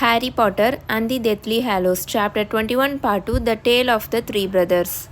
Harry Potter and the Deathly Hallows Chapter 21 Part 2 The Tale of the Three Brothers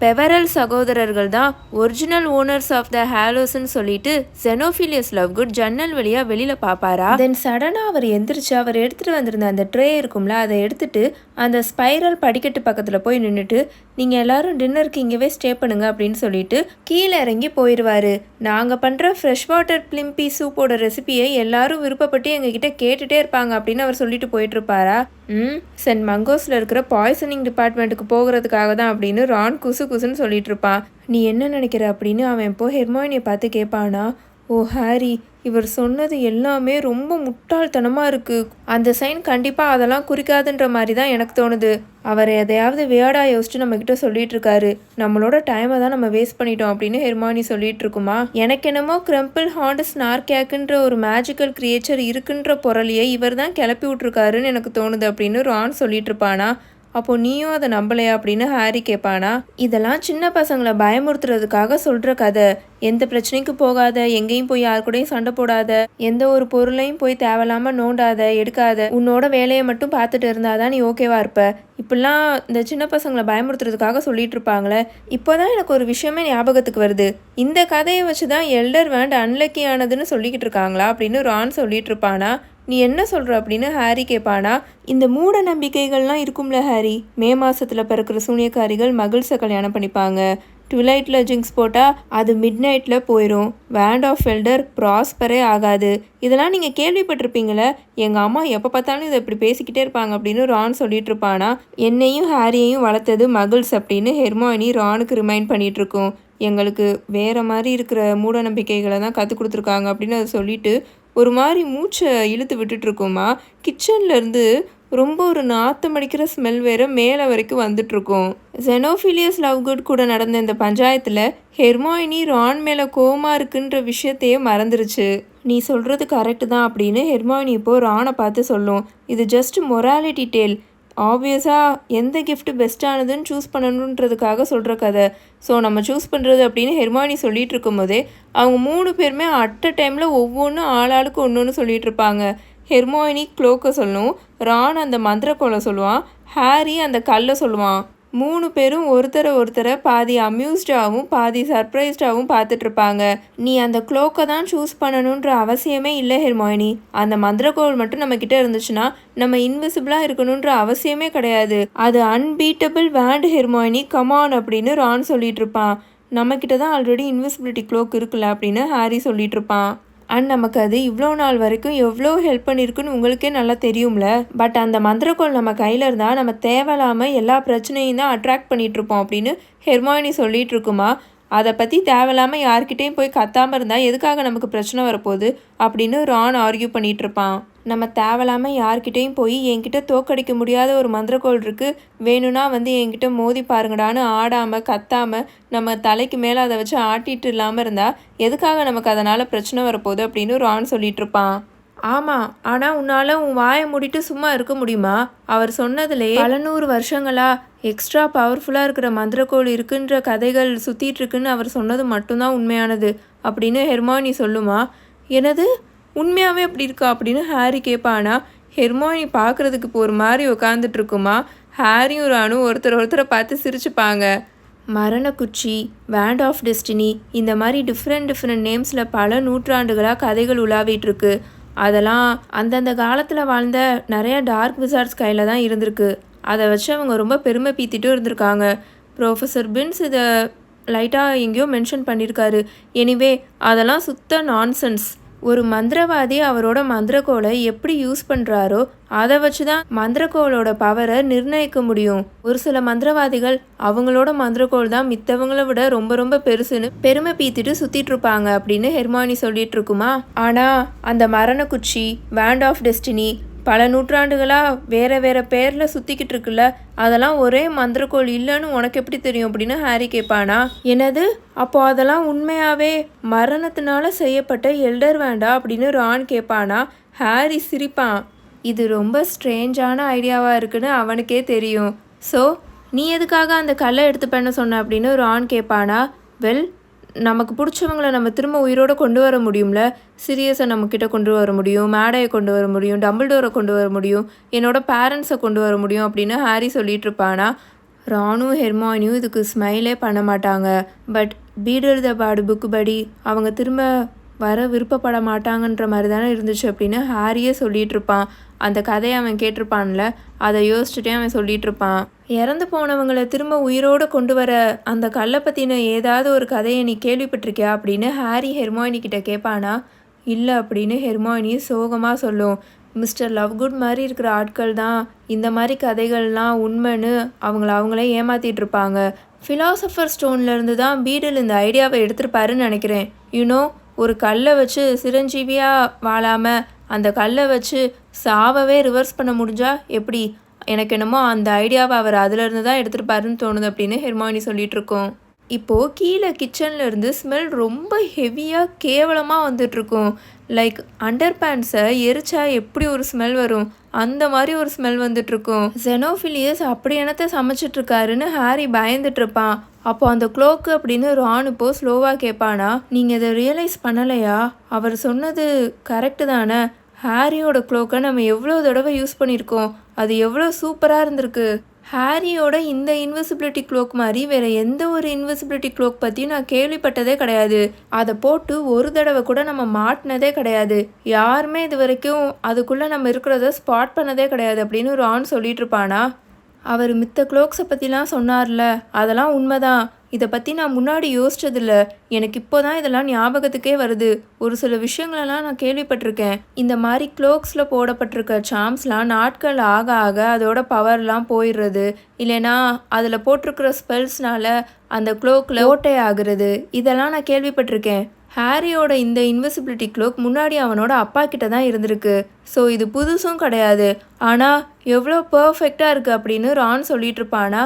Peverell சகோதரர்கள் தான் original owners of the ஹேலோஸ்ன்னு சொல்லிட்டு Xenophilius லவ்குட் ஜன்னல் வழியா வெளியில பாப்பாரா? தென் சடனா அவர் எந்திரிச்சு அவர் எடுத்துட்டு வந்திருந்த அந்த ட்ரே இருக்கும்ல அதை எடுத்துட்டு அந்த ஸ்பைரல் படிக்கட்டு பக்கத்துல போய் நின்றுட்டு நீங்க எல்லாரும் டின்னருக்கு இங்கவே ஸ்டே பண்ணுங்க அப்படின்னு சொல்லிட்டு கீழே இறங்கி போயிடுவாரு நாங்க பண்ற ஃப்ரெஷ் வாட்டர் பிளிம்பி சூப்போட ரெசிபியை எல்லாரும் விருப்பப்பட்டு எங்ககிட்ட கேட்டுட்டே இருப்பாங்க அப்படின்னு அவர் சொல்லிட்டு போயிட்டு இருப்பாரா? ம் சென்ட் மங்கோஸில் இருக்கிற பாய்சனிங் டிபார்ட்மெண்ட்டுக்கு போகிறதுக்காக தான் அப்படின்னு ரான் குசு குசுன்னு சொல்லிட்டு இருப்பான். நீ என்ன நினைக்கிற அப்படின்னு அவன் இப்போ ஹெர்மாயினியை பார்த்து கேட்பானா ஓ ஹாரி இவர் சொன்னது எல்லாமே ரொம்ப முட்டாள்தனமாக இருக்குது அந்த சைன் கண்டிப்பாக அதெல்லாம் குறிக்காதுன்ற மாதிரி தான் எனக்கு தோணுது. அவர் எதையாவது வேடா யோசிச்சு நம்மக்கிட்ட சொல்லிட்டு இருக்காரு. நம்மளோட டைமை தான் நம்ம வேஸ்ட் பண்ணிட்டோம் அப்படின்னு ஹெர்மானி சொல்லிட்டு இருக்குமா? எனக்கு என்னமோ கிரம்பிள் ஹாண்ட் ஸ்னார்கேக்குன்ற ஒரு மேஜிக்கல் கிரியேச்சர் இருக்குன்ற பொருளையே இவர் தான் கிளப்பி விட்ருக்காருன்னு எனக்கு தோணுது அப்படின்னு ரான் சொல்லிட்டு இருப்பானா? அப்போ நீயும் அதை நம்பலையா அப்படின்னு ஹாரி கேட்பானா இதெல்லாம் சின்ன பசங்களை பயமுறுத்துறதுக்காக சொல்ற கதை. எந்த பிரச்சனைக்கு போகாத எங்கேயும் போய் யார் கூடயும் சண்டை போடாத எந்த ஒரு பொருளையும் போய் தேவையில்லாம நோண்டாத எடுக்காத. உன்னோட வேலையை மட்டும் பார்த்துட்டு இருந்தாதான் நீ ஓகேவா இருப்ப. இப்படிலாம் இந்த சின்ன பசங்களை பயமுறுத்துறதுக்காக சொல்லிட்டு இருப்பாங்களே இப்போதான் எனக்கு ஒரு விஷயமே ஞாபகத்துக்கு வருது. இந்த கதையை வச்சு தான் எல்டர் வேண்ட் அன்லக்கி ஆனதுன்னு சொல்லிக்கிட்டு இருக்காங்களா அப்படின்னு ரான் சொல்லிட்டு இருப்பானா நீ என்ன சொல்கிற அப்படின்னு ஹாரி கேட்பானா இந்த மூட நம்பிக்கைகள்லாம் இருக்கும்ல ஹாரி. மே மாதத்தில் பிறக்கிற சூனியக்காரிகள் மகிழ்ஸை கல்யாணம் பண்ணிப்பாங்க. ட்விலைட்டில் ஜிங்ஸ் போட்டால் அது மிட் நைட்டில் போயிடும் வேண்ட் ஆஃப் ஃபெல்டர் ப்ராஸ்பரே ஆகாது. இதெல்லாம் நீங்கள் கேள்விப்பட்டிருப்பீங்களே? எங்கள் அம்மா எப்போ பார்த்தாலும் இதை இப்படி பேசிக்கிட்டே இருப்பாங்க அப்படின்னு ரான் சொல்லிட்டு இருப்பானா. என்னையும் ஹாரியையும் வளர்த்தது மகிழ்ஸ் அப்படின்னு ஹெர்மாயினி ரானுக்கு ரிமைண்ட் பண்ணிட்டு இருக்கோம். எங்களுக்கு வேறு மாதிரி இருக்கிற மூட நம்பிக்கைகளை தான் கற்றுக் கொடுத்துருக்காங்க அப்படின்னு அதை சொல்லிட்டு ஒரு மாதிரி மூச்சை இழுத்து விட்டுட்ருக்கோமா கிச்சன்லேருந்து ரொம்ப ஒரு நாத்தம் அடிக்கிற ஸ்மெல் வேற மேலே வரைக்கும் வந்துட்ருக்கோம். ஜெனோஃபிலியஸ் லவ்குட் கூட நடந்த இந்த பஞ்சாயத்தில் ஹெர்மாயினி ரான் மேலே கோமா இருக்குன்ற விஷயத்தையே மறந்துருச்சு. நீ சொல்கிறது கரெக்டு தான் அப்படின்னு ஹெர்மாயினி இப்போ ரானை பார்த்து சொல்லும். இது ஜஸ்ட் மொராலிட்டி டேல் ஆப்வியஸாக எந்த கிஃப்ட் பெஸ்ட்டானதுன்னு சூஸ் பண்ணணுன்றதுக்காக சொல்கிற கதை. ஸோ நம்ம சூஸ் பண்ணுறது அப்படின்னு ஹெர்மானி சொல்லிட்டு இருக்கும்போதே அவங்க மூணு பேருமே அட் அ டைமில் ஒவ்வொன்றும் ஆளாளுக்கு ஒன்று ஒன்று சொல்லிட்டு இருப்பாங்க ஹெர்மாயினி க்ளோக்கை சொல்லும் ரான் அந்த மந்திரக்கோலை சொல்லுவான் ஹாரி அந்த கல்லை சொல்லுவான். மூணு பேரும் ஒருத்தரை ஒருத்தரை பாதி அம்யூஸ்டாகவும் பாதி சர்ப்ரைஸ்டாகவும் பார்த்துட்ருப்பாங்க நீ அந்த க்ளோக்கை தான் சூஸ் பண்ணணுன்ற அவசியமே இல்லை ஹெர்மாயினி. அந்த மந்திரக்கோள் மட்டும் நம்மக்கிட்ட இருந்துச்சுன்னா நம்ம இன்விசிபிளாக இருக்கணுன்ற அவசியமே கிடையாது. அது unbeatable wand Hermione. Come on அப்படின்னு ரான் சொல்லிட்டு இருப்பான். நம்மக்கிட்ட தான் ஆல்ரெடி இன்விசிபிலிட்டி க்ளோக் இருக்குல்ல அப்படின்னு ஹாரி சொல்லிட்டு இருப்பான். அண்ட் நமக்கு அது இவ்வளோ நாள் வரைக்கும் எவ்வளோ ஹெல்ப் பண்ணியிருக்குன்னு உங்களுக்கே நல்லா தெரியும்ல? பட் அந்த மந்திரக்கோள் நம்ம கையில் இருந்தால் நம்ம தேவையில்லாமல் எல்லா பிரச்சனையும் தான் அட்ராக்ட் பண்ணிகிட்ருப்போம் இருப்போம் அப்படின்னு ஹெர்மாயினி சொல்லிட்டு இருக்குமா அதை பற்றி தேவையில்லாமல் யார்கிட்டேயும் போய் கத்தாமல் இருந்தால் எதுக்காக நமக்கு பிரச்சனை வரப்போகுது அப்படின்னு ரான் ஆர்கியூ பண்ணிகிட்ருப்பான் இருப்பான் நம்ம தேவையில்லாமல் யார்கிட்டேயும் போய் என்கிட்ட தோக்கடிக்க முடியாத ஒரு மந்திரக்கோள் இருக்குது வேணும்னா வந்து என்கிட்ட மோதி பாருங்கடான்னு ஆடாமல் கத்தாமல் நம்ம தலைக்கு மேலே அதை வச்சு ஆட்டிட்டு இல்லாமல் இருந்தால் எதுக்காக நமக்கு அதனால் பிரச்சனை வரப்போகுது அப்படின்னு ரான் சொல்லிட்டு இருப்பான். ஆமாம் ஆனால் உன்னால் உன் வாயை மூடிட்டு சும்மா இருக்க முடியுமா? அவர் சொன்னதுலே பல நூறு வருஷங்களா எக்ஸ்ட்ரா பவர்ஃபுல்லாக இருக்கிற மந்திரக்கோள் இருக்குன்ற கதைகள் சுற்றிட்டு இருக்குன்னு அவர் சொன்னது மட்டும்தான் உண்மையானது அப்படின்னு ஹெர்மானி சொல்லுமா. எனது உண்மையாகவே அப்படி இருக்கா அப்படின்னு ஹாரி கேட்பானா ஹெர்மோனி பார்க்குறதுக்கு இப்போ ஒரு மாதிரி உக்காந்துட்டு இருக்குமா? ஹாரியும் ராணும் ஒருத்தர் ஒருத்தரை பார்த்து சிரிச்சுப்பாங்க. மரணக்குச்சி வேண்ட் ஆஃப் டெஸ்டினி இந்த மாதிரி டிஃப்ரெண்ட் டிஃப்ரெண்ட் நேம்ஸில் பல நூற்றாண்டுகளாக கதைகள் உலாவிட்டுருக்கு அதெல்லாம் அந்தந்த காலத்தில் வாழ்ந்த நிறைய டார்க் விசார்ட்ஸ் கையில் தான் இருந்திருக்கு. அதை வச்சு அவங்க ரொம்ப பெருமை பீத்திட்டும் இருந்திருக்காங்க. ப்ரொஃபஸர் பின்ஸ் இதை லைட்டாக எங்கேயோ மென்ஷன் பண்ணியிருக்காரு. எனிவே அதெல்லாம் சுத்த நான்சென்ஸ். ஒரு மந்திரவாதி அவரோட மந்திரக்கோலை எப்படி யூஸ் பண்ணுறாரோ அதை வச்சு தான் மந்திரக்கோளோட பவரை நிர்ணயிக்க முடியும். ஒரு சில மந்திரவாதிகள் அவங்களோட மந்திரக்கோள் தான் மித்தவங்கள விட ரொம்ப ரொம்ப பெருசுன்னு பெருமை பீத்திட்டு சுற்றிட்டு இருப்பாங்க அப்படின்னு ஹெர்மானி சொல்லிட்டு இருக்குமா? ஆனால் அந்த மரணக்குச்சி வேண்ட் ஆஃப் டெஸ்டினி பல நூற்றாண்டுகளாக வேற வேற பேரில் சுற்றிக்கிட்டு இருக்குல்ல? அதெல்லாம் ஒரே மந்திரக்கோள் இல்லைன்னு உனக்கு எப்படி தெரியும்? அப்படின்னு ஹாரி கேட்பானா. என்னது? அப்போ அதெல்லாம் உண்மையாவே மரணத்தினால செய்யப்பட்ட எல்டர் வேண்டா? அப்படின்னு ரான் கேட்பானா. ஹாரி சிரிப்பான். இது ரொம்ப ஸ்ட்ரேஞ்சான ஐடியாவாக இருக்குன்னு அவனுக்கே தெரியும். ஸோ நீ எதுக்காக அந்த கல்லை எடுத்து பண்ண சொன்ன? அப்படின்னு ரான் கேட்பானா. வெல் நமக்கு பிடிச்சவங்களை நம்ம திரும்ப உயிரோட கொண்டு வர முடியும்ல? சீரியஸை நம்மக்கிட்ட கொண்டு வர முடியும் மேடையை கொண்டு வர முடியும் டம்பிள்டோரை கொண்டு வர முடியும் என்னோட பேரண்ட்ஸை கொண்டு வர முடியும் அப்படின்னு ஹாரி சொல்லிட்டு இருப்பானா ராணும் ஹெர்மானியும் இதுக்கு ஸ்மைலே பண்ண மாட்டாங்க. பட் பீடர் த பாடு புக்கு படி அவங்க திரும்ப வர விருப்பப்பட மாட்டாங்கன்ற மாதிரி தானே இருந்துச்சு அப்படின்னு ஹாரியே சொல்லிகிட்டு இருப்பான் அந்த கதையை அவன் கேட்டிருப்பான்ல அதை யோசிச்சுட்டே அவன் சொல்லிட்டு இருப்பான் இறந்து போனவங்களை திரும்ப உயிரோடு கொண்டு வர அந்த கல்லை பற்றின ஏதாவது ஒரு கதையை நீ கேள்விப்பட்டிருக்கியா அப்படின்னு ஹாரி ஹெர்மோயினி கிட்ட கேட்பானா இல்லை அப்படின்னு ஹெர்மாயினி சோகமாக சொல்லும். மிஸ்டர் லவ்குட் மாதிரி இருக்கிற ஆட்கள் தான் இந்த மாதிரி கதைகள்லாம் உண்மைன்னு அவங்கள அவங்களே ஏமாத்திட்டு இருப்பாங்க. ஃபிலாசபர் ஸ்டோன்லேருந்து தான் பீடல் இந்த ஐடியாவை எடுத்திருப்பாருன்னு நினைக்கிறேன். யூனோ ஒரு கல்லை வச்சு சிரஞ்சீவியாக வாழாமல் அந்த கல்லை வச்சு சாவவே ரிவர்ஸ் பண்ண முடிஞ்சா எப்படி? எனக்கு என்னமோ அந்த ஐடியாவை அவர் அதிலிருந்து தான் எடுத்துருப்பாருன்னு தோணுது அப்படின்னு ஹெர்மானி சொல்லிட்டு இருக்கோம் இப்போது கீழே கிச்சனில் இருந்து ஸ்மெல் ரொம்ப ஹெவியாக கேவலமாக வந்துட்டுருக்கும். லைக் அண்டர் பேண்ட்ஸை எரிச்சா எப்படி ஒரு ஸ்மெல் வரும்? அந்த மாதிரி ஒரு ஸ்மெல் வந்துட்ருக்கும் ஜெனோஃபிலியஸ் அப்படி என்னத்தை சமைச்சிட்ருக்காருன்னு ஹாரி பயந்துட்ருப்பான் அப்போ அந்த க்ளோக்கு அப்படின்னு ரான் இப்போ ஸ்லோவாக கேட்பானா? நீங்கள் இதை ரியலைஸ் பண்ணலையா? அவர் சொன்னது கரெக்டு தானே? ஹாரியோட க்ளோக்கை நம்ம எவ்வளோ தடவை யூஸ் பண்ணியிருக்கோம் அது எவ்வளோ சூப்பராக இருந்திருக்கு. ஹாரியோட இந்த இன்விசிபிலிட்டி க்ளோக் மாதிரி வேறு எந்த ஒரு இன்விசிபிலிட்டி க்ளோக் பற்றியும் நான் கேள்விப்பட்டதே கிடையாது. அதை போட்டு ஒரு தடவை கூட நம்ம மாட்டினதே கிடையாது. யாருமே இது வரைக்கும் அதுக்குள்ளே நம்ம இருக்கிறத ஸ்பாட் பண்ணதே கிடையாது அப்படின்னு ஒரு ஆண் சொல்லிட்டு இருப்பானா? அவர் மித்த க்ளோக்ஸை பற்றிலாம் சொன்னார்ல அதெல்லாம் உண்மைதான். இதை பற்றி நான் முன்னாடி யோசிச்சதில்ல. எனக்கு இப்போ தான் இதெல்லாம் ஞாபகத்துக்கே வருது. ஒரு சில விஷயங்களெல்லாம் நான் கேள்விப்பட்டிருக்கேன். இந்த மாதிரி க்ளோக்ஸில் போடப்பட்டிருக்க சாம்ஸ்லாம் நாட்கள் ஆக ஆக அதோட பவர்லாம் போயிடுறது. இல்லைனா அதில் போட்டிருக்கிற ஸ்பெல்ஸ்னால அந்த க்ளோக்கில் ஓட்டை ஆகுறது. இதெல்லாம் நான் கேள்விப்பட்டிருக்கேன். ஹாரியோட இந்த இன்விசிபிலிட்டி க்ளோக் முன்னாடி அவனோட அப்பா கிட்ட தான் இருந்திருக்கு. ஸோ இது புதுசும் கிடையாது. ஆனால் எவ்வளோ பர்ஃபெக்டாக இருக்குது அப்படின்னு ரான் சொல்லிட்டு இருப்பானா?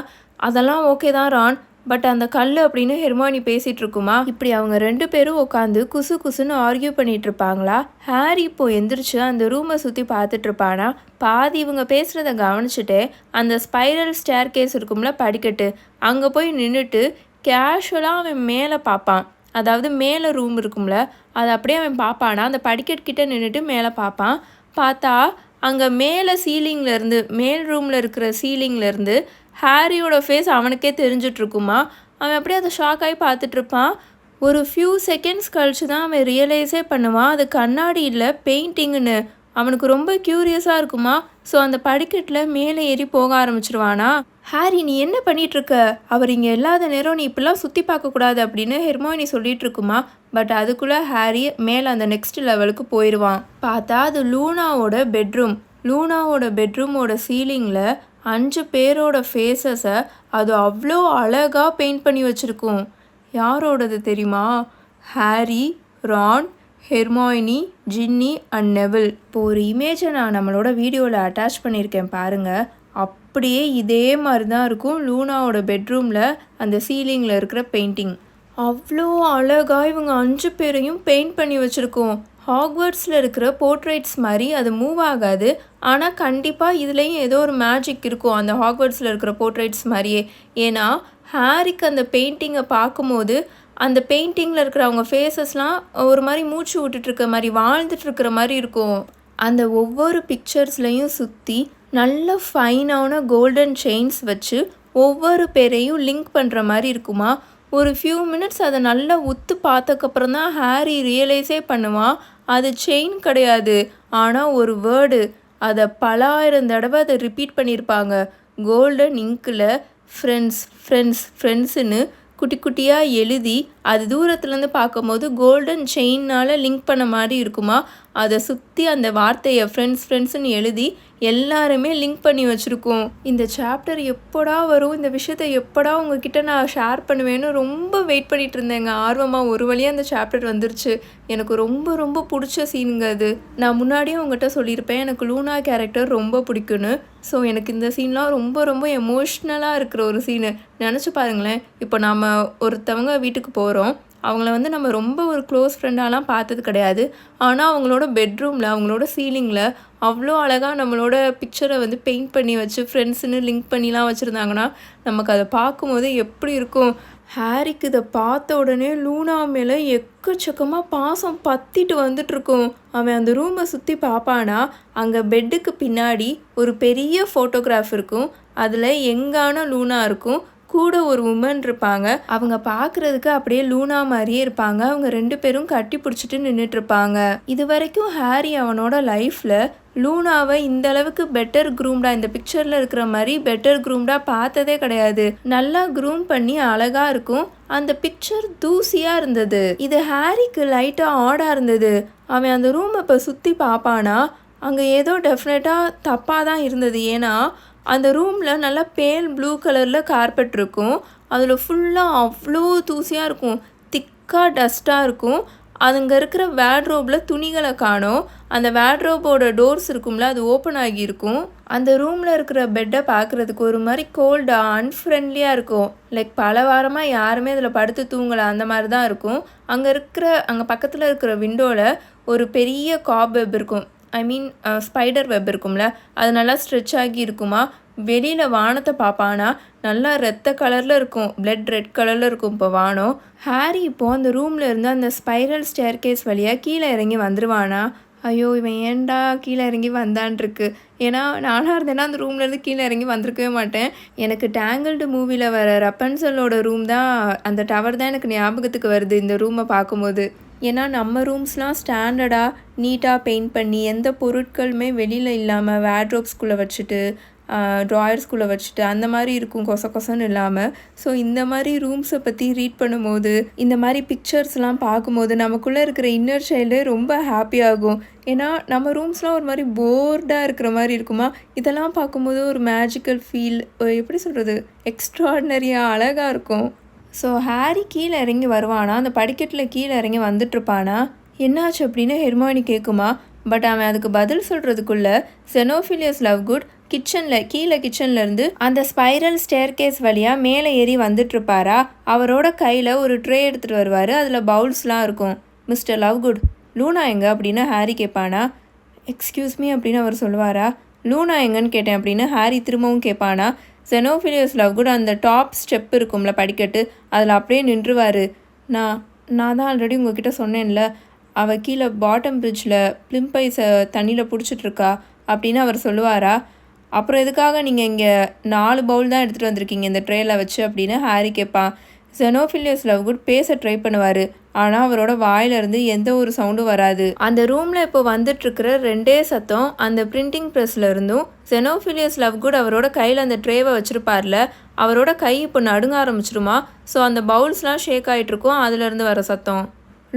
அதெல்லாம் ஓகே தான் ரான். பட் அந்த கல் அப்படின்னு ஹெர்மானி பேசிகிட்டு இருக்குமா? இப்படி அவங்க ரெண்டு பேரும் உட்காந்து குசு குசுன்னு ஆர்கியூ பண்ணிட்டு இருப்பாங்களா? ஹாரி இப்போ எந்திரிச்சு அந்த ரூமை சுற்றி பார்த்துட்டு இருப்பானா? பாதி இவங்க பேசுகிறத கவனிச்சுட்டு அந்த ஸ்பைரல் ஸ்டேர் கேஸ் இருக்கும்ல படிக்கட்டு அங்கே போய் நின்றுட்டு கேஷுவலாக அவன் மேலே பார்ப்பான். அதாவது மேலே ரூம் இருக்கும்ல அதை அப்படியே அவன் பார்ப்பானா? அந்த படிக்கட் கிட்டே நின்றுட்டு மேலே பார்ப்பான். பார்த்தா அங்கே மேலே சீலிங்லேருந்து மேல் ரூமில் இருக்கிற சீலிங்லேருந்து ஹாரியோட ஃபேஸ் அவனுக்கே தெரிஞ்சிட்ருக்குமா? அவன் அப்படியே அதை ஷாக் ஆகி பார்த்துட்ருப்பான். ஒரு ஃபியூ செகண்ட்ஸ் கழிச்சு தான் அவன் ரியலைஸே பண்ணுவான் அது கண்ணாடி இல்லை பெயிண்டிங்குன்னு அவனுக்கு ரொம்ப க்யூரியஸாக இருக்குமா? ஸோ அந்த படிக்கட்டில் மேலே ஏறி போக ஆரம்பிச்சிருவானா? ஹாரி நீ என்ன பண்ணிகிட்ருக்க அவர் இங்கே இல்லாத நேரம் நீ இப்படிலாம் சுற்றி பார்க்கக்கூடாது அப்படின்னு ஹெர்மோனி சொல்லிட்டு இருக்குமா? பட் அதுக்குள்ளே ஹாரி மேலே அந்த நெக்ஸ்ட் லெவலுக்கு போயிடுவான் பார்த்தா அது லூனாவோட பெட்ரூம். லூனாவோட பெட்ரூமோட சீலிங்கில் அஞ்சு பேரோட ஃபேஸஸை அது அவ்வளோ அழகாக பெயிண்ட் பண்ணி வச்சுருக்கும். யாரோடது தெரியுமா? Harry Ron Hermione Ginny and Neville. இப்போ ஒரு இமேஜை நான் நம்மளோட வீடியோவில் அட்டாச் பண்ணியிருக்கேன் பாருங்கள் அப்படியே இதே மாதிரி தான் இருக்கும் லூனாவோட பெட்ரூமில் அந்த சீலிங்கில் இருக்கிற பெயிண்டிங். அவ்வளோ அழகாக இவங்க அஞ்சு பேரையும் பெயிண்ட் பண்ணி வச்சுருக்கோம். ஹாக்வர்ட்ஸில் இருக்கிற போர்ட்ரேட்ஸ் மாதிரி அது மூவ் ஆகாது. ஆனால் கண்டிப்பாக இதுலேயும் ஏதோ ஒரு மேஜிக் இருக்கும் அந்த ஹாக்வர்ட்ஸில் இருக்கிற போர்ட்ரேட்ஸ் மாதிரியே. ஏன்னா ஹாரிக்கு அந்த பெயிண்டிங்கை பார்க்கும்போது அந்த பெயிண்டிங்கில் இருக்கிற அவங்க ஃபேஸஸ்லாம் ஒரு மாதிரி மூச்சு விட்டுட்ருக்க மாதிரி வாழ்ந்துட்டு இருக்கிற மாதிரி இருக்கும். அந்த ஒவ்வொரு பிக்சர்ஸ்லையும் சுற்றி நல்ல ஃபைனான கோல்டன் செயின்ஸ் வச்சு ஒவ்வொரு பேரையும் லிங்க் பண்ணுற மாதிரி இருக்குமா? ஒரு ஃபியூ மினிட்ஸ் அதை நல்லா உத்து பார்த்தக்கப்புறம் தான் ஹாரி ரியலைஸே பண்ணுவான். அது செயின் கிடையாது. ஆனால் ஒரு வேர்டு அதை பலாயிரம் தடவை அதை ரிப்பீட் பண்ணியிருப்பாங்க கோல்டன் இங்கில் ஃப்ரெண்ட்ஸ் ஃப்ரெண்ட்ஸ் ஃப்ரெண்ட்ஸுன்னு குட்டி குட்டியாக எழுதி அது தூரத்துலேருந்து பார்க்கும்போது கோல்டன் செயின்னால் லிங்க் பண்ண மாதிரி இருக்குமா? அதை சுற்றி அந்த வார்த்தையை ஃப்ரெண்ட்ஸ் ஃப்ரெண்ட்ஸ்னு எழுதி எல்லாருமே லிங்க் பண்ணி வச்சுருக்கோம். இந்த சாப்டர் எப்படா வரும்? இந்த விஷயத்தை எப்படா உங்ககிட்ட நான் ஷேர் பண்ணுவேன்னு ரொம்ப வெயிட் பண்ணிகிட்டு இருந்தேங்க. ஆர்வமாக ஒரு வழியாக அந்த சாப்டர் வந்துருச்சு. எனக்கு ரொம்ப ரொம்ப பிடிச்ச சீனுங்க அது. நான் முன்னாடியே உங்ககிட்ட சொல்லியிருப்பேன். எனக்கு லூனா கேரக்டர் ரொம்ப பிடிக்குன்னு ஸோ எனக்கு இந்த சீன்லாம் ரொம்ப ரொம்ப எமோஷ்னலாக இருக்கிற ஒரு சீனு நினச்சி பாருங்களேன். இப்போ நாம் ஒருத்தவங்க வீட்டுக்கு போகிறோம் அவங்கள வந்து நம்ம ரொம்ப ஒரு க்ளோஸ் ஃப்ரெண்டாலாம் பார்த்தது கிடையாது. ஆனால் அவங்களோட பெட்ரூமில் அவங்களோட சீலிங்கில் அவ்வளோ அழகாக நம்மளோட பிக்சரை வந்து பெயிண்ட் பண்ணி வச்சு ஃப்ரெண்ட்ஸுன்னு லிங்க் பண்ணிலாம் வச்சுருந்தாங்கன்னா நமக்கு அதை பார்க்கும்போது எப்படி இருக்கும்? ஹாரிக்கு இதை பார்த்த உடனே லூனா மேலே எக்கச்சக்கமாக பாசம் பத்திட்டு வந்துட்டுருக்கும். அவன் அந்த ரூமை சுற்றி பார்ப்பானா அங்கே பெட்டுக்கு பின்னாடி ஒரு பெரிய ஃபோட்டோகிராஃப் இருக்கும். அதில் எங்கான லூனா இருக்கும். கூட ஒரு உமன் இருப்பாங்க. அவங்க பார்க்குறதுக்கு அப்படியே லூனா மாதிரியே இருப்பாங்க. அவங்க ரெண்டு பேரும் கட்டி பிடிச்சிட்டு நின்றுட்டு இருப்பாங்க. இது வரைக்கும் ஹாரி அவனோட லைஃப்பில் லூனாவை இந்த அளவுக்கு பெட்டர் க்ரூம்டா இந்த பிக்சரில் இருக்கிற மாதிரி பெட்டர் க்ரூம்டா பார்த்ததே கிடையாது. நல்லா க்ரூம் பண்ணி அழகா இருக்கும். அந்த பிக்சர் தூசியாக இருந்தது. இது ஹாரிக்கு லைட்டாக ஆடாக இருந்தது. அவன் அந்த ரூமை இப்போ சுற்றி பார்ப்பானா? அங்கே ஏதோ டெஃபினட்டாக தப்பாக தான் இருந்தது. ஏன்னா அந்த ரூமில் நல்லா பேல் ப்ளூ கலரில் கார்பெட் இருக்கும். அதில் ஃபுல்லாக அவ்வளோ தூசியாக இருக்கும். திக்காக டஸ்ட்டாக இருக்கும். அதுங்க இருக்கிற வேட்ரோப்பில் துணிகளை காணும். அந்த வேட்ரோப்போட டோர்ஸ் இருக்கும்ல அது ஓப்பன் ஆகியிருக்கும் அந்த ரூமில் இருக்கிற பெட்டை பார்க்குறதுக்கு ஒரு மாதிரி கோல்டாக அன்ஃப்ரெண்ட்லியாக இருக்கும். லைக் பல வாரமாக யாருமே அதில் படுத்து தூங்கலை அந்த மாதிரி தான் இருக்கும். அங்கே இருக்கிற அங்கே பக்கத்தில் இருக்கிற விண்டோவில் ஒரு பெரிய காபெப் இருக்கும். ஐ மீன் ஸ்பைடர் வெப் இருக்கும்ல அது நல்லா ஸ்ட்ரெச் ஆகி இருக்குமா? வெளியில் வானத்தை பார்ப்பானா நல்லா ரத்த கலரில் இருக்கும். பிளட் ரெட் கலரில் இருக்கும் இப்போ வானம். ஹாரி இப்போது அந்த ரூமில் இருந்து அந்த ஸ்பைரல் ஸ்டேர்கேஸ் வழியாக கீழே இறங்கி வந்துடுவானா ஐயோ இவன் ஏன்டா கீழே இறங்கி வந்தான்ருக்கு ஏன்னா நானாக இருந்தேன்னா அந்த ரூம்லேருந்து கீழே இறங்கி வந்திருக்கவே மாட்டேன். எனக்கு டேங்கிள்டு மூவியில் வர ரப்பன்சலோட ரூம் தான் அந்த டவர் தான் எனக்கு ஞாபகத்துக்கு வருது இந்த ரூமை பார்க்கும்போது. ஏன்னா நம்ம ரூம்ஸ்லாம் ஸ்டாண்டர்டாக நீட்டாக பெயிண்ட் பண்ணி எந்த பொருட்களுமே வெளியில் இல்லாமல் வேட்ரோப்ஸ்குள்ளே வச்சுட்டு ட்ராயர்ஸ்குள்ளே வச்சுட்டு அந்த மாதிரி இருக்கும் கொச கொசன்னு இல்லாமல் ஸோ இந்த மாதிரி ரூம்ஸை பற்றி ரீட் பண்ணும்போது இந்த மாதிரி பிக்சர்ஸ்லாம் பார்க்கும்போது நமக்குள்ளே இருக்கிற இன்னர் சைல்டு ரொம்ப ஹாப்பியாகும் ஏன்னா நம்ம ரூம்ஸ்லாம் ஒரு மாதிரி போர்டாக இருக்கிற மாதிரி இருக்குமா? இதெல்லாம் பார்க்கும்போது ஒரு மேஜிக்கல் ஃபீல் எப்படி சொல்கிறது எக்ஸ்ட்ராடினரியாக அழகாக இருக்கும். ஸோ ஹாரி கீழே இறங்கி வருவானா? அந்த படிக்கட்டில் கீழே இறங்கி வந்துட்டுருப்பானா? என்னாச்சு அப்படின்னு ஹெர்மானி கேட்குமா பட் அவன் அதுக்கு பதில் சொல்கிறதுக்குள்ள செனோஃபிலியஸ் லவ் குட் கிச்சனில் கீழே கிச்சன்லேருந்து அந்த ஸ்பைரல் ஸ்டேர்கேஸ் வழியாக மேலே ஏறி வந்துட்டுருப்பாரா? அவரோட கையில் ஒரு ட்ரே எடுத்துகிட்டு வருவார். அதில் பவுல்ஸ்லாம் இருக்கும். மிஸ்டர் லவ் குட் லூனா எங்க? அப்படின்னு ஹாரி கேட்பானா. எக்ஸ்கியூஸ் மீ அப்படின்னு அவர் சொல்லுவாரா. லூனா எங்கன்னு கேட்டேன் அப்படின்னு ஹாரி திரும்பவும் கேட்பானா. செனோஃபிலியஸ் லவ் அந்த டாப் ஸ்டெப் இருக்கும்ல படிக்கட்டு. அதில் அப்படியே நின்றுவார். நான் நான் தான் ஆல்ரெடி உங்ககிட்ட சொன்னேன்ல அவள் கீழே பாட்டம் பிரிட்ஜில் பிளிம்பைஸை தண்ணியில் பிடிச்சிட்ருக்கா அப்படின்னு அவர் சொல்லுவாரா? அப்புறம் எதுக்காக நீங்கள் இங்கே நாலு பவுல் தான் எடுத்துகிட்டு வந்திருக்கீங்க இந்த ட்ரேயில் வச்சு அப்படின்னு ஹாரி கேட்பான். ஜெனோஃபிலியஸ் கூட பேச ட்ரை பண்ணுவார். ஆனால் அவரோட வாயிலிருந்து எந்த ஒரு சவுண்டும் வராது. அந்த ரூமில் இப்போ வந்துட்டுருக்கிற ரெண்டே சத்தம் அந்த பிரிண்டிங் ப்ரெஸ்ல இருந்தும் லவ் லவ்குட் அவரோட கையில் அந்த ட்ரேவை வச்சுருப்பார்ல அவரோட கை இப்போ நடுங்க ஆரம்பிச்சிருமா? ஸோ அந்த பவுல்ஸ்லாம் ஷேக் ஆகிட்டு இருக்கும் அதுலேருந்து வர சத்தம்.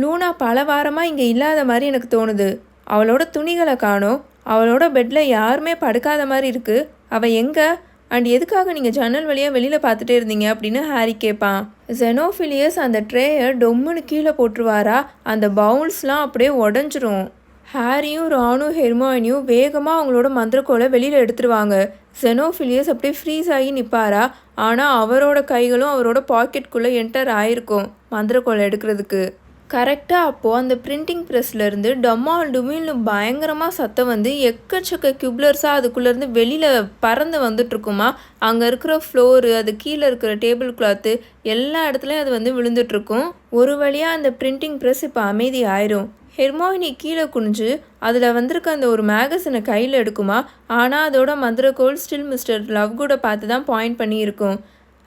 லூனா பல வாரமாக இங்கே இல்லாத மாதிரி எனக்கு தோணுது. அவளோட துணிகளை காணும். அவளோட பெட்டில் யாருமே படுக்காத மாதிரி இருக்குது அவள் எங்கே? அண்ட் எதுக்காக நீங்கள் ஜன்னல் வழியாக வெளியில் பார்த்துட்டே இருந்தீங்க அப்படின்னு ஹாரி கேட்பான். ஜெனோஃபிலியஸ் அந்த ட்ரேயை டொம்முன்னு கீழே போட்டுருவாரா? அந்த பவுல்ஸ்லாம் அப்படியே உடஞ்சிரும். ஹாரியும் ராணும் ஹெர்மானியும் வேகமாக அவங்களோட மந்திரக்கோலை வெளியில் எடுத்துருவாங்க. ஜெனோஃபிலியஸ் அப்படியே ஃப்ரீஸ் ஆகி நிற்பாரா ஆனால் அவரோட கைகளும் அவரோட பாக்கெட்குள்ளே என்டர் ஆயிருக்கும் மந்திரக்கோலை எடுக்கிறதுக்கு. கரெக்டாக அப்போது அந்த பிரிண்டிங் ப்ரெஸ்லேருந்து டமால் டுமில்னு பயங்கரமாக சத்தம் வந்து எக்கச்சக்க கியூப்லர்ஸாக அதுக்குள்ளேருந்து வெளியில் பறந்து வந்துட்டுருக்குமா? அங்கே இருக்கிற ஃப்ளோரு அது கீழே இருக்கிற டேபிள் கிளாத்து எல்லா இடத்துலையும் அது வந்து விழுந்துட்டுருக்கும். ஒரு வழியாக அந்த பிரிண்டிங் ப்ரெஸ் இப்போ அமைதி ஆயிரும். ஹெர்மோயினி கீழே குனிஞ்சு அதில் வந்திருக்க அந்த ஒரு மேகசினை கையில் எடுக்குமா? ஆனால் அதோட மந்திரகோல் ஸ்டில் மிஸ்டர் லவ் கூட பார்த்து தான் பாயிண்ட் பண்ணியிருக்கும்.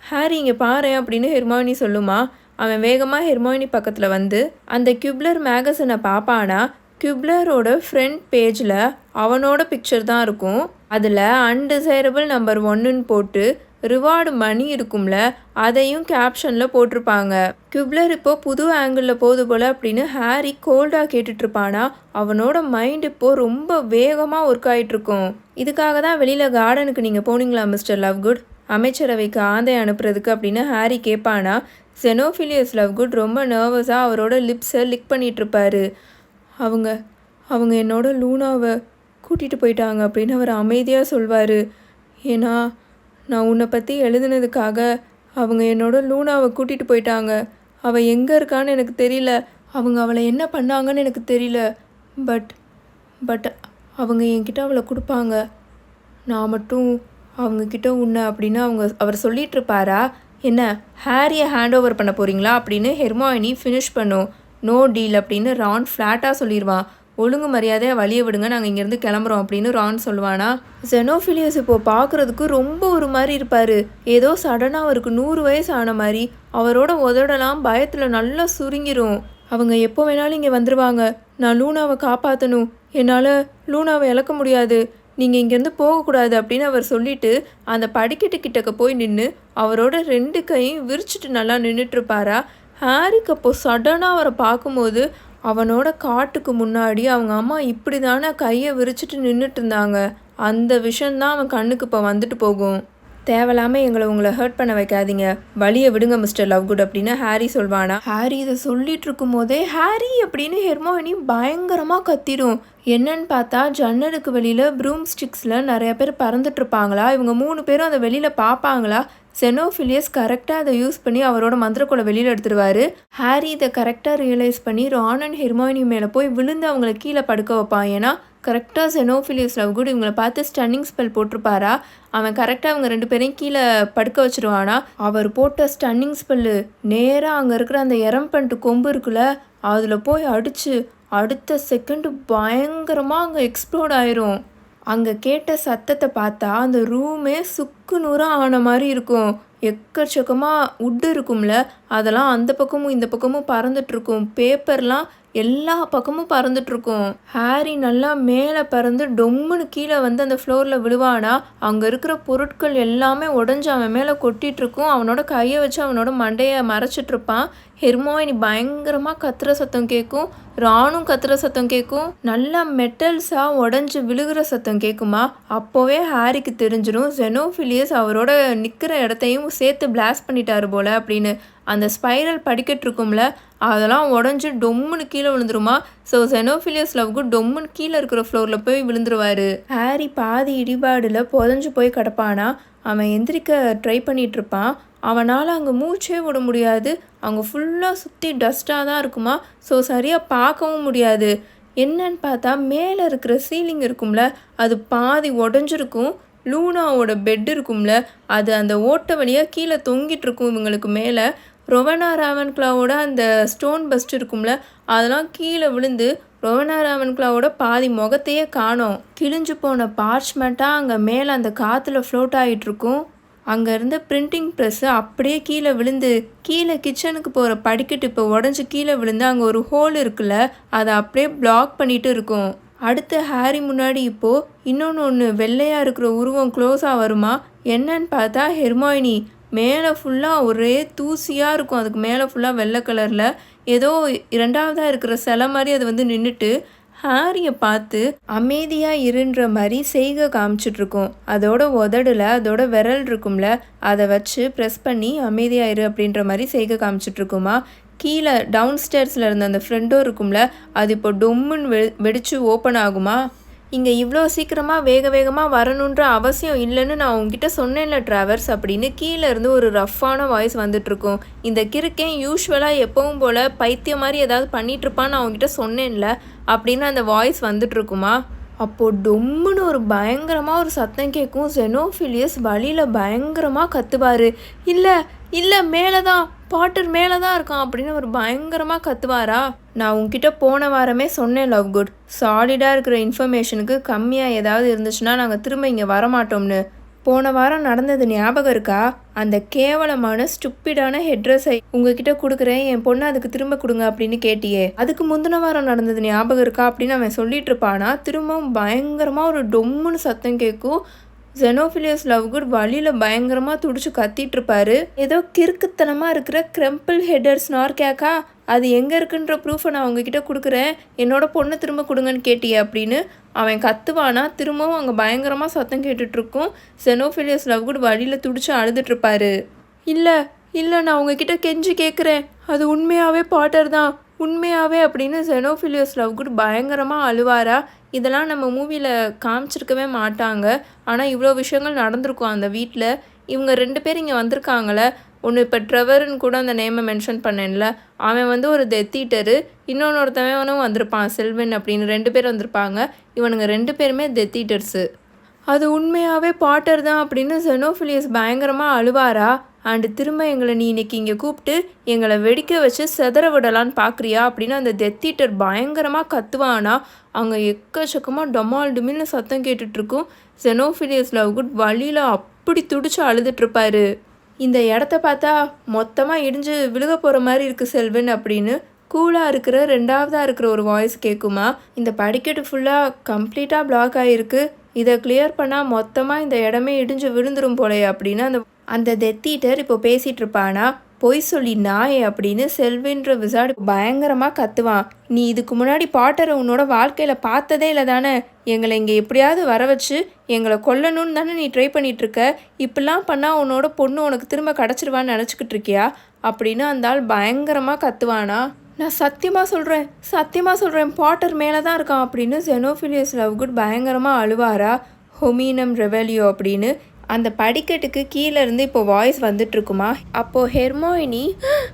ஹாரி இங்கே பாரு அப்படின்னு ஹெர்மோயினி சொல்லுமா? அவன் வேகமாக ஹெர்மோயினி பக்கத்தில் வந்து அந்த கியூப்லர் மேகசினை பார்ப்பானா கியூப்லரோட ஃப்ரண்ட் பேஜில் அவனோட பிக்சர் தான் இருக்கும். அதில் அன்டிசைரபிள் நம்பர் ஒன்றுன்னு போட்டு ரிவார்டு மணி இருக்கும்ல அதையும் கேப்ஷனில் போட்டிருப்பாங்க. கியூப்லர் இப்போ புது ஆங்கிளில் போகுது போல் அப்படின்னு ஹாரி கோல்டாக கேட்டுட்ருப்பானா அவனோட மைண்ட் இப்போது ரொம்ப வேகமாக ஒர்க் ஆகிட்ருக்கும் இதுக்காக தான் வெளியில் கார்டனுக்கு நீங்கள் போனீங்களா மிஸ்டர் லவ்குட் அமைச்சரவைக்கு ஆந்தை அனுப்புறதுக்கு அப்படின்னு ஹாரி கேட்பானா செனோஃபிலியஸ் லவ்குட் ரொம்ப நர்வஸாக அவரோட லிப்ஸை லிக் பண்ணிகிட்ருப்பாரு அவங்க அவங்க என்னோட லூனாவை கூட்டிகிட்டு போயிட்டாங்க அப்படின்னு அவர் அமைதியாக சொல்வார். ஏன்னா நான் உன்னை பற்றி எழுதுனதுக்காக அவங்க என்னோட லூனாவை கூட்டிகிட்டு போயிட்டாங்க. அவள் எங்கே இருக்கான்னு எனக்கு தெரியல. அவங்க அவளை என்ன பண்ணாங்கன்னு எனக்கு தெரியல. பட் பட் அவங்க என்கிட்ட அவளை கொடுப்பாங்க. நான் மட்டும் அவங்கக்கிட்ட உன்னை அப்படின்னு அவங்க அவர் சொல்லிகிட்ருப்பாரா என்ன ஹாரியை ஹேண்ட் ஓவர் பண்ண போகிறீங்களா அப்படின்னு ஹெர்மாயினி ஃபினிஷ் பண்ணும். நோ டீல் அப்படின்னு ரான் ஃப்ளாட்டாக சொல்லிடுவான் ஒழுங்கு மரியாதையாக வழியை விடுங்க நாங்கள் இங்கேருந்து கிளம்புறோம் அப்படின்னு ரான் சொல்லுவானா. ஜெனோஃபிலியஸ் இப்போது பார்க்குறதுக்கு ரொம்ப ஒரு மாதிரி இருப்பார். ஏதோ சடனாக அவருக்கு நூறு வயசு ஆன மாதிரி. அவரோட உதடலாம் பயத்தில் நல்லா சுருங்கிரும். அவங்க எப்போ வேணாலும் இங்கே வந்துடுவாங்க நான் லூனாவை காப்பாற்றணும் என்னால் லூனாவை இழக்க முடியாது. நீங்கள் இங்கேருந்து போகக்கூடாது அப்படின்னு அவர் சொல்லிட்டு அந்த படிக்கட்டு கிட்டக்க போய் நின்று அவரோட ரெண்டு கையும் விரிச்சிட்டு நல்லா நின்றுட்டுருப்பாரா ஹாரிக்கு அப்போ சடனாக அவரை பார்க்கும்போது அவனோட காட்டுக்கு முன்னாடி அவங்க அம்மா இப்படி தானே கையை விரிச்சிட்டு நின்றுட்டு இருந்தாங்க அந்த விஷயந்தான் அவன் கண்ணுக்கு இப்போ வந்துட்டு போகும். தேவையில்லாமல் எங்களை உங்களை ஹர்ட் பண்ண வைக்காதீங்க. வழியை விடுங்க மிஸ்டர் லவ் குட் அப்படின்னு ஹாரி சொல்வானா. ஹாரி இதை சொல்லிட்டு இருக்கும் போதே ஹாரி அப்படின்னு ஹெர்மோனி பயங்கரமாக கத்திடும். என்னன்னு பார்த்தா ஜன்னலுக்கு வெளியில் ப்ரூம் ஸ்டிக்ஸில் நிறைய பேர் பறந்துட்டு இருப்பாங்களா? இவங்க மூணு பேரும் அதை வெளியில் பார்ப்பாங்களா? செனோஃபிலியஸ் கரெக்டாக அதை யூஸ் பண்ணி அவரோட மந்திரக்குள்ள வெளியில் எடுத்துருவாரு. ஹாரி இதை கரெக்டாக ரியலைஸ் பண்ணி ரான் அண்ட் ஹெர்மோனி மேலே போய் விழுந்து அவங்கள கீழே படுக்க வைப்பான். ஏன்னா கரெக்டாக செனோஃபிலியஸ் லவ்குட் இவங்களை பார்த்து ஸ்டன்னிங் ஸ்பெல் போட்டிருப்பாரா? அவன் கரெக்டாக அவங்க ரெண்டு பேரையும் கீழே படுக்க வச்சுருவானா? அவர் போட்ட ஸ்டன்னிங் ஸ்பெல்லு நேராக அங்கே இருக்கிற அந்த எரம்பன்ட்டு கொம்பு இருக்குல்ல அதில் போய் அடித்து அடுத்த செகண்டு பயங்கரமாக அங்கே எக்ஸ்ப்ளோர்ட் ஆயிரும். அங்கே கேட்ட சத்தத்தை பார்த்தா அந்த ரூமே சுக்கு நூறாக ஆன மாதிரி இருக்கும். எக்கச்சக்கமாக உட்டு இருக்கும்ல அதெல்லாம் அந்த பக்கமும் இந்த பக்கமும் பறந்துட்டுருக்கும் பேப்பர்லாம் எல்லா பக்கமும் பறந்துட்டுருக்கும் ஹாரி நல்லா மேலே பறந்து டொம்முன்னு கீழே வந்து அந்த ஃப்ளோரில் விழுவானா? அங்கே இருக்கிற பொருட்கள் எல்லாமே உடஞ்சி அவன் மேலே கொட்டிகிட்ருக்கும் அவனோட கையை வச்சு அவனோட மண்டையை மறைச்சிட்ருப்பான். ஹெர்மோயினி பயங்கரமாக கத்துற சத்தம் கேட்கும் ராணும் கத்துற சத்தம் கேட்கும் நல்லா மெட்டல்ஸாக உடஞ்சி விழுகிற சத்தம் கேட்குமா அப்போவே ஹாரிக்கு தெரிஞ்சிடும் ஜெனோஃபிலியஸ் அவரோட நிற்கிற இடத்தையும் சேர்த்து பிளாஸ்ட் பண்ணிட்டாரு போல் அப்படின்னு. அந்த ஸ்பைரல் படிக்கட்டு இருக்கும்ல அதெல்லாம் உடஞ்சி டொம்முன்னு கீழே விழுந்துருமா? ஸோ செனோஃபிலியஸ் லவ்க்கு டொம்முன்னு கீழே இருக்கிற ஃப்ளோரில் போய் விழுந்துருவாரு. ஹாரி பாதி இடிபாடில் புதஞ்சு போய் கிடப்பானா? அவன் எந்திரிக்க ட்ரை பண்ணிட்டு இருப்பான். அவனால் அங்கே மூச்சே விட முடியாது. அங்கே ஃபுல்லாக சுற்றி டஸ்ட்டாக தான் இருக்குமா? ஸோ சரியாக பார்க்கவும் முடியாது. என்னன்னு பார்த்தா மேலே இருக்கிற சீலிங் இருக்கும்ல அது பாதி உடஞ்சிருக்கும். லூனாவோட பெட் இருக்கும்ல அது அந்த ஓட்டை வழியாக கீழே தொங்கிட்டு இருக்கும் இவங்களுக்கு மேலே. ரொவனா கிளாவோட அந்த ஸ்டோன் பஸ்ட் இருக்கும்ல அதெல்லாம் கீழே விழுந்து ரொவனா கிளாவோட பாதி முகத்தையே காணோம். கிழிஞ்சு போன பார்ச்மெண்ட்டாக அங்கே மேலே அந்த காற்றுல ஃப்ளோட் ஆகிட்டுருக்கும் அங்கே இருந்த பிரிண்டிங் ப்ரெஸ்ஸு அப்படியே கீழே விழுந்து கீழே கிச்சனுக்கு போகிற படிக்கட்டு இப்போ உடஞ்சி கீழே விழுந்து அங்கே ஒரு ஹோல் இருக்குல்ல அதை அப்படியே பிளாக் பண்ணிட்டு இருக்கும். அடுத்து ஹாரி முன்னாடி இப்போது இன்னொன்று ஒன்று வெள்ளையாக இருக்கிற உருவம் க்ளோஸாக வருமா? என்னன்னு பார்த்தா ஹெர்மாயினி மேலே ஃபுல்லாக ஒரே தூசியாக இருக்கும். அதுக்கு மேலே ஃபுல்லாக வெள்ளை கலரில் ஏதோ இரண்டாவதாக இருக்கிற சிலை மாதிரி அது வந்து நின்றுட்டு ஹாரியை பார்த்து அமைதியாக இருன்ற மாதிரி செய்கை காமிச்சிட்ருக்கோம் அதோட உதடில் அதோட விரல் இருக்கும்ல அதை வச்சு ப்ரெஸ் பண்ணி அமைதியாக இரு அப்படின்ற மாதிரி செய்கை காமிச்சிட்ருக்குமா கீழே டவுன் ஸ்டேர்ஸில் இருந்த அந்த ஃப்ரெண்டோ இருக்கும்ல அது இப்போ டொம்முன்னு வெ வெடித்து ஓப்பன் ஆகுமா? இங்கே இவ்வளோ சீக்கிரமாக வேக வேகமாக வரணுன்ற அவசியம் இல்லைன்னு நான் உங்ககிட்ட சொன்னேன்ல ட்ராவர்ஸ் அப்படின்னு கீழே இருந்து ஒரு ரஃப்பான வாய்ஸ் வந்துட்ருக்கும் இந்த கிறுக்கேன் யூஸ்வலாக எப்பவும் போல் பைத்தியம் மாதிரி ஏதாவது பண்ணிகிட்ருப்பான்னு நான் உங்ககிட்ட சொன்னேன்ல அப்படின்னு அந்த வாய்ஸ் வந்துட்ருக்குமா அப்போது டொம்முன்னு ஒரு பயங்கரமாக ஒரு சத்தம் கேட்கும். ஜெனோஃபிலியஸ் வழியில் பயங்கரமாக கத்துவார். இல்லை இல்லை மேலே தான் பாட்டர் மேலே தான் இருக்கான் அப்படின்னு அவர் பயங்கரமாக கத்துவாரா? நான் உங்ககிட்ட போன வாரமே சொன்னேன் லவ் குட். சாலிடாக இருக்கிற இன்ஃபர்மேஷனுக்கு கம்மியாக ஏதாவது இருந்துச்சுன்னா நாங்கள் திரும்ப இங்கே வரமாட்டோம்னு. போன வாரம் நடந்தது ஞாபகம் இருக்கா? அந்த கேவலமான ஸ்டுப்பிடான ஹெட்ரஸை உங்ககிட்ட கொடுக்குறேன் என் பொண்ணு அதுக்கு திரும்ப கொடுங்க அப்படின்னு கேட்டியே. அதுக்கு முந்தின வாரம் நடந்தது ஞாபகம் இருக்கா அப்படின்னு அவன் சொல்லிட்டு இருப்பானா? திரும்பவும் பயங்கரமாக ஒரு டொம்முன்னு சத்தம் கேட்கும். ஜெனோஃபிலியஸ் லவ்குட் வழியில் பயங்கரமாக துடிச்சு கத்திட்டு ஏதோ கிறுக்குத்தனமாக இருக்கிற கிரம்பிள் ஹெடர் ஸ்னார்கேக்கா அது எங்கே இருக்குன்ற ப்ரூஃபை நான் அவங்கக்கிட்ட கொடுக்குறேன். என்னோட பொண்ணை திரும்ப கொடுங்கன்னு கேட்டியே அப்படின்னு அவன் கத்துவானா திரும்பவும் அங்கே பயங்கரமாக சத்தம் கேட்டுட்ருக்கும் செனோஃபிலியஸ் லவ்குட் வழியில் துடிச்சு அழுதுட்ருப்பாரு இல்லை இல்லை நான் உங்ககிட்ட கெஞ்சி கேட்குறேன் அது உண்மையாகவே பாட்டர் தான் உண்மையாகவே அப்படின்னு செனோஃபிலியஸ் லவ் குட் பயங்கரமாக அழுவாரா? இதெல்லாம் நம்ம மூவியில் காமிச்சிருக்கவே மாட்டாங்க. ஆனால் இவ்வளோ விஷயங்கள் நடந்திருக்கும் அந்த வீட்டில் இவங்க ரெண்டு பேர் இங்கே வந்திருக்காங்களே ஒன்று இப்போ ட்ரெவர்னு கூட அந்த நேமை மென்ஷன் பண்ணேன்ல. அவன் வந்து ஒரு தெத்திட்டரு இன்னொன்னொருத்தவனும் வந்திருப்பான் செல்வன் அப்படின்னு ரெண்டு பேர் வந்திருப்பாங்க. இவனுங்க ரெண்டு பேருமே தெத்திட்டர்ஸு அது உண்மையாகவே பாட்டர் தான் அப்படின்னு செனோஃபிலியஸ் பயங்கரமாக அழுவாரா? அண்டு திரும்ப எங்களை நீ இன்னைக்கு இங்கே கூப்பிட்டு எங்களை வெடிக்க வச்சு செதற விடலான்னு பார்க்குறியா அப்படின்னு அந்த டெத்தீட்டர் பயங்கரமாக கத்துவானா. அங்கே எக்கச்சக்கமாக டொமால் டுமில்னு சத்தம் கேட்டுட்ருக்கும். செனோஃபிலியஸ் லவ்குட் வழியில் அப்படி துடிச்சு அழுதுட்ருப்பாரு. இந்த இடத்த பார்த்தா மொத்தமாக இடிஞ்சு விழுக போகிற மாதிரி இருக்குது செல்வன் அப்படின்னு கூலாக இருக்கிற ரெண்டாவதாக இருக்கிற ஒரு வாய்ஸ் கேட்குமா இந்த படிக்கட்டு ஃபுல்லாக கம்ப்ளீட்டாக பிளாக் ஆகிருக்கு இதை கிளியர் பண்ணால் மொத்தமாக இந்த இடமே இடிஞ்சு விழுந்துரும் போலே அப்படின்னு அந்த அந்த டெத்தீட்டர் இப்போ பேசிகிட்டு இருப்பானா பொய் சொல்லி நாய் அப்படின்னு செல்வின்ற விசாடு பயங்கரமாக கத்துவான். நீ இதுக்கு முன்னாடி பாட்டரை உன்னோட வாழ்க்கையில் பார்த்ததே இல்லை தானே எங்களை இங்கே எப்படியாவது வர வச்சு எங்களை கொல்லணும்னு தானே நீ ட்ரை பண்ணிகிட்ருக்க இப்படிலாம் பண்ணால் உன்னோட பொண்ணு உனக்கு திரும்ப கிடச்சிருவான்னு நினச்சிக்கிட்டு இருக்கியா அப்படின்னு அந்த ஆள் பயங்கரமாக கத்துவானா. நான் சத்தியமாக சொல்கிறேன் சத்தியமாக சொல்கிறேன் பாட்டர் மேலே தான் இருக்கான் அப்படின்னு ஜெனோஃபிலியஸ் லவ்குட் பயங்கரமாக அழுவாரா. ஹொமீனம் ரெவெலியோ அப்படின்னு அந்த படிக்கட்டுக்கு கீழே இருந்து இப்போ வாய்ஸ் வந்துட்டு இருக்குமா அப்போது ஹெர்மோயினி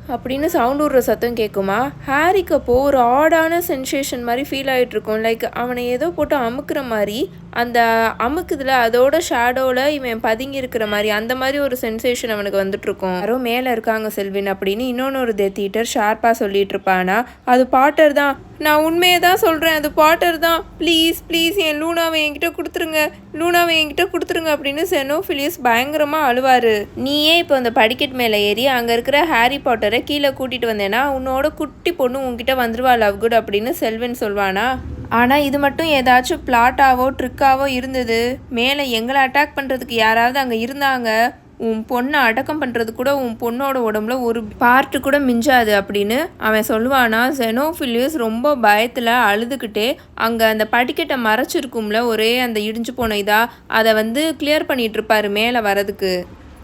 அப்படின்னு சவுண்ட் விடுற சத்தம் கேட்குமா ஹாரிக்கு அப்போது ஒரு ஆடான சென்சேஷன் மாதிரி ஃபீல் ஆகிட்டு இருக்கும் லைக் அவனை ஏதோ போட்டு அமுக்குற மாதிரி அந்த அமுக்குதுல அதோட ஷேடோவில் இவன் பதுங்கி இருக்கிற மாதிரி அந்த மாதிரி ஒரு சென்சேஷன் அவனுக்கு வந்துட்டுருக்கும். யாரோ மேலே இருக்காங்க செல்வின் அப்படின்னு இன்னொன்று ஒரு டெத்தீட்டர் ஷார்ப்பாக சொல்லிட்டு இருப்பானா அது பாட்டர் தான். நான் உண்மையை தான் சொல்கிறேன் அது பாட்டர் தான். ப்ளீஸ் ப்ளீஸ் என் லூனாவை என்கிட்ட கொடுத்துருங்க லூனாவை என்கிட்ட கொடுத்துருங்க அப்படின்னு செனோஃபிலியஸ் பயங்கரமாக அழுவார். நீயே இப்போ அந்த படிக்கட் மேலே ஏறி அங்கே இருக்கிற ஹாரி பாட்டரை கீழே கூட்டிகிட்டு வந்தேன்னா உன்னோட குட்டி பொண்ணு உன்கிட்ட வந்துருவா லவ் குட் அப்படின்னு செல்வன் சொல்வானா? ஆனால் இது மட்டும் ஏதாச்சும் பிளாட்டாவோ ட்ரிக்காவோ இருந்தது. மேலே எங்களை அட்டாக் பண்ணுறதுக்கு யாராவது அங்கே இருந்தாங்க உன் பொண்ணை அடக்கம் பண்ணுறது கூட உன் பொண்ணோட உடம்புல ஒரு பார்ட்டு கூட மிஞ்சாது அப்படின்னு அவன் சொல்லுவானா. ஜெனோஃபிலியஸ் ரொம்ப பயத்தில் அழுதுகிட்டே அங்கே அந்த படிக்கட்டை மறைச்சிருக்கும்ல ஒரே அந்த இடிஞ்சு போன இதாக அதை வந்து கிளியர் பண்ணிகிட்டு இருப்பாரு மேலே வரதுக்கு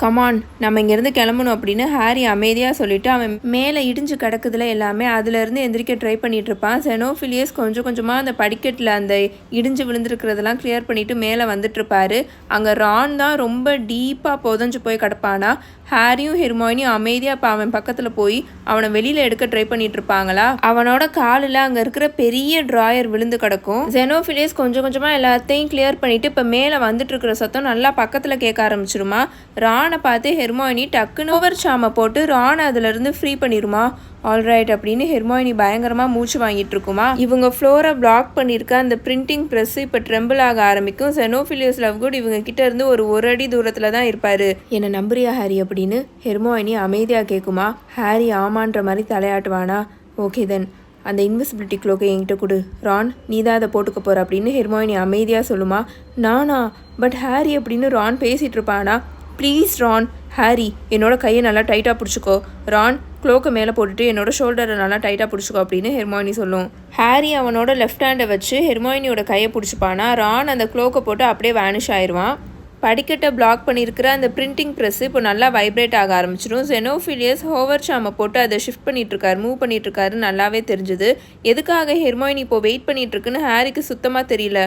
கமான் நம்ம இங்கேருந்து கிளம்பணும் அப்படின்னு ஹாரி அமைதியாக சொல்லிவிட்டு அவன் மேலே இடிஞ்சு கிடக்குதுல எல்லாமே அதுலேருந்து எந்திரிக்க ட்ரை பண்ணிகிட்டு இருப்பான் செனோஃபிலியஸ் கொஞ்சம் கொஞ்சமாக அந்த படிக்கட்டில் அந்த இடிஞ்சு விழுந்திருக்கிறதெல்லாம் கிளியர் பண்ணிவிட்டு மேலே வந்துட்டுருப்பாரு. அங்கே ரான் தான் ரொம்ப டீப்பாக புதஞ்சு போய் கிடப்பானா? ஹாரியும் ஹெர்மாயினியும் அமைதியாக இப்போ அவன் பக்கத்தில் போய் அவனை வெளியில் எடுக்க ட்ரை பண்ணிட்டு இருப்பாங்களா அவனோட காலில் அங்கே இருக்கிற பெரிய ட்ராயர் விழுந்து கிடக்கும். ஜெனோஃபிலியஸ் கொஞ்சம் கொஞ்சமாக எல்லாத்தையும் கிளியர் பண்ணிவிட்டு இப்போ மேலே வந்துட்டு இருக்கிற சத்தம் நல்லா பக்கத்தில் கேட்க ஆரம்பிச்சிருமா? ரான் பார்த்து ஹெர்மாயினி டக்குன்னு ஓவர் சாமை போட்டு ரான் அதுலேருந்து ஃப்ரீ பண்ணிடுமா ஆல்ரைட் அப்படின்னு ஹெர்மாயினி பயங்கரமாக மூச்சு வாங்கிட்டு இருக்குமா? இவங்க ஃப்ளோரை பிளாக் பண்ணியிருக்க அந்த பிரிண்டிங் ப்ரெஸ் இப்போ ட்ரெம்பிள் ஆக ஆரம்பிக்கும். செனோஃபிலியஸ் லவ்குட் இவங்க கிட்ட இருந்து ஒரு ஒரு அடி தூரத்தில் தான் இருப்பாரு. என்னை நம்புறியா ஹாரி அப்படின்னு ஹெர்மாயினி அமைதியாக கேட்குமா ஹாரி ஆமான்ற மாதிரி தலையாட்டுவானா? ஓகே தென் அந்த இன்விசிபிலிட்டி க்ளோக்கை என்கிட்ட கொடு. ரான் நீ தான் அதை போட்டுக்க போகிற அப்படின்னு ஹெர்மாயினி அமைதியாக சொல்லுமா. நானா? பட் ஹாரி அப்படின்னு ரான் பேசிகிட்டு இருப்பானா? ப்ளீஸ் ரான் ஹாரி என்னோட கையை நல்லா டைட்டாக பிடிச்சிக்கோ. ரான் க்ளோக்கை மேலே போட்டுட்டு என்னோட ஷோல்டரை நல்லா டைட்டாக பிடிச்சிக்கோ அப்படின்னு ஹெர்மாயினி சொல்லும். ஹாரி அவனோட லெஃப்ட் ஹேண்டை வச்சு ஹெர்மாயினியோட கையை பிடிச்சிப்பானா? ரான் அந்த க்ளோக்கை போட்டு அப்படியே வேனிஷ் ஆயிடுவான். படிக்கட்டை பிளாக் பண்ணியிருக்கிற அந்த பிரிண்டிங் ப்ரெஸ் இப்போ நல்லா வைப்ரேட் ஆக ஆரம்பிச்சிடும். ஜெனோஃபிலியஸ் ஹோவர் சாமை போட்டு அதை ஷிஃப்ட் பண்ணிட்டுருக்காரு மூவ் பண்ணிட்டுருக்காரு நல்லாவே தெரிஞ்சுது. எதுக்காக ஹெர்மாயினி இப்போ வெயிட் பண்ணிகிட்ருக்குன்னு ஹாரிக்கு சுத்தமாக தெரியல.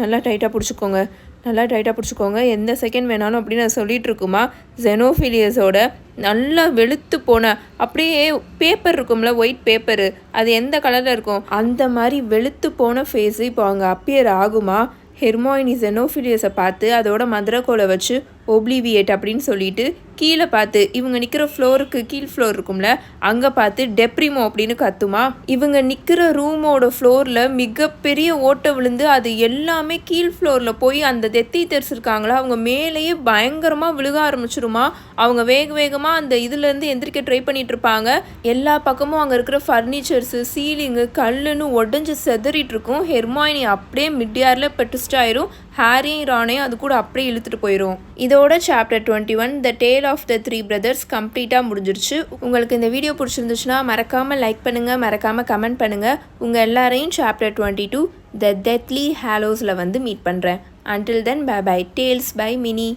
நல்லா டைட்டாக பிடிச்சிக்கோங்க. நல்லா டைட்டாக பிடிச்சிக்கோங்க. எந்த செகண்ட் வேணாலும் அப்படின்னு நான் சொல்லிட்டு இருக்குமா ஜெனோஃபிலியஸோட நல்லா வெளுத்து போன அப்படியே பேப்பர் இருக்கும்ல ஒயிட் பேப்பரு அது எந்த கலரில் இருக்கும்? அந்த மாதிரி வெளுத்து போன ஃபேஸு இப்போ அங்கே அப்பியர் ஆகுமா? ஹெர்மாயினி ஜெனோஃபிலியஸை பார்த்து அதோட மதுரக்கோலை வச்சு ஒப்ளிவியேட் அப்படின்னு சொல்லிட்டு கீழே பார்த்து இவங்க நிற்கிற ஃப்ளோருக்கு கீழ் ஃப்ளோர் இருக்கும்ல அங்கே பார்த்து டெப்ரிமோ அப்படின்னு கத்துமா? இவங்க நிற்கிற ரூமோட ஃப்ளோரில் மிகப்பெரிய ஓட்டை விழுந்து அது எல்லாமே கீழ் ஃப்ளோரில் போய் அந்த டெத்தீட்டர்ஸ் இருக்காங்களா அவங்க மேலேயே பயங்கரமாக விழுக ஆரம்பிச்சிருமா? அவங்க வேக வேகமாக அந்த இதுலேருந்து எந்திரிக்க ட்ரை பண்ணிட்டு இருப்பாங்க. எல்லா பக்கமும் அங்கே இருக்கிற ஃபர்னிச்சர்ஸு சீலிங்கு கல்லுன்னு உடஞ்சி செதறிட்டு இருக்கும். ஹெர்மாயினி அப்படியே மிட்யாரில் பெட்டிஸ்ட் ஆயிரும். ஹாரியும் ரானையும் அது கூட அப்படியே இழுத்துட்டு போயிடும் இதோட chapter twenty one the tale of the three brothers கம்ப்ளீட்டாக முடிஞ்சிருச்சு. உங்களுக்கு இந்த வீடியோ பிடிச்சிருந்துச்சுன்னா மறக்காமல் லைக் பண்ணுங்கள் மறக்காமல் கமெண்ட் பண்ணுங்கள் உங்கள் எல்லாரையும் chapter twenty two the Deathly ஹேலோஸில் வந்து மீட் பண்ணுறேன் until then bye bye tales by Mini